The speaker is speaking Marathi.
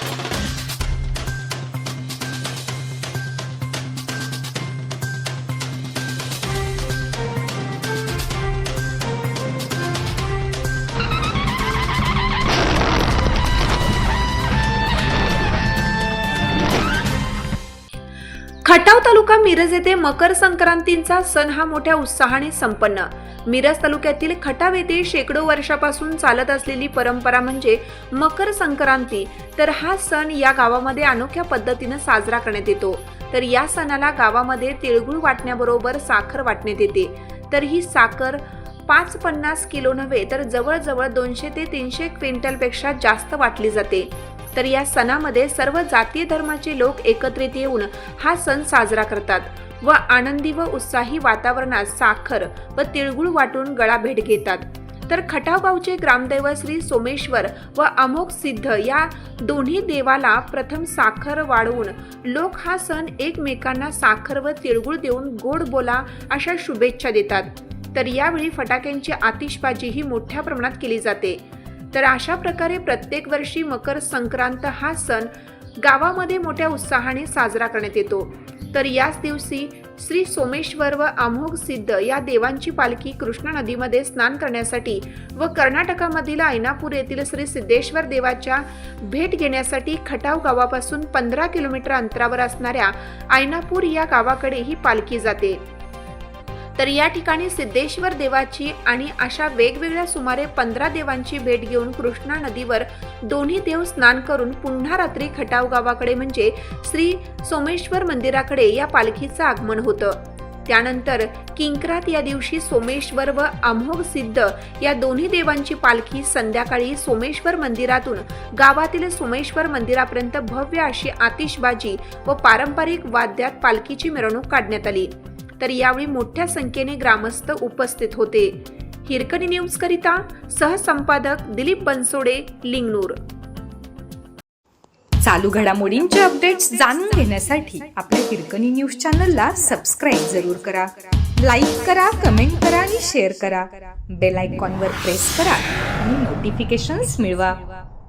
Thank you. खटाव तालुका मिरज येथे मकर संक्रांतीचा सण हा मोठ्या उत्साहाने संपन्न. मिरज तालुक्यातील खटाव येथे शेकडो वर्षापासून चालत असलेली परंपरा म्हणजे मकर संक्रांती. तर हा सण या गावामध्ये अनोख्या पद्धतीनं साजरा करण्यात येतो. तर या सणाला गावामध्ये तिळगुळ वाटण्याबरोबर साखर वाटण्यात येते. तर ही साखर पाच पन्नास किलो नव्हे तर जवळजवळ दोनशे ते तीनशे क्विंटलपेक्षा जास्त वाटली जाते. तर या सणामध्ये सर्व जाती धर्माचे लोक एकत्रित येऊन हा सण साजरा करतात व आनंदी व उत्साही वातावरणात साखर व तिळगुळ वाटून गळा भेट घेतात. तर खटावगावचे ग्रामदैवत श्री सोमेश्वर व अमोघ सिद्ध या दोन्ही देवाला प्रथम साखर वाढवून लोक हा सण एकमेकांना साखर व तिळगुळ देऊन गोड बोला अशा शुभेच्छा देतात. तर यावेळी फटाक्यांची आतिषबाजी ही मोठ्या प्रमाणात केली जाते. तर अशा प्रकारे प्रत्येक वर्षी मकर संक्रांत हा सण गावामध्ये मोठ्या उत्साहाने साजरा करण्यात येतो. तर याच दिवशी श्री सोमेश्वर व अमोघ सिद्ध या देवांची पालखी कृष्णा नदीमध्ये स्नान करण्यासाठी व कर्नाटकामधील ऐनापूर येथील श्री सिद्धेश्वर देवाच्या भेट घेण्यासाठी खटाव गावापासून पंधरा किलोमीटर अंतरावर असणाऱ्या ऐनापूर या गावाकडे ही पालखी जाते. तर या ठिकाणी सिद्धेश्वर देवाची आणि अशा वेगवेगळ्या सुमारे पंधरा देवांची भेट घेऊन कृष्णा नदीवर दोन्ही देव स्नान करून पुन्हा रात्री खटाव गावाकडे म्हणजे श्री सोमेश्वर मंदिराकडे या पालखीचं आगमन होतं. त्यानंतर किंकरात या दिवशी सोमेश्वर व अमोघ सिद्ध या दोन्ही देवांची पालखी संध्याकाळी सोमेश्वर मंदिरातून गावातील सोमेश्वर मंदिरापर्यंत भव्य अशी आतिषबाजी व पारंपरिक वाद्यात पालखीची मिरवणूक काढण्यात आली. तर यावेळी मोठ्या संख्येने ग्रामस्थ उपस्थित होते. हिरकणी न्यूज करिता सहसंपादक दिलीप बनसोडे लिंगनूर. चालू घडामोडींचे अपडेट्स जाणून घेण्यासाठी आपल्या हिरकणी न्यूज चॅनलला सबस्क्राईब जरूर करा. लाईक करा कमेंट करा आणि शेअर करा. बेल आयकॉनवर प्रेस करा आणि नोटिफिकेशन्स मिळवा.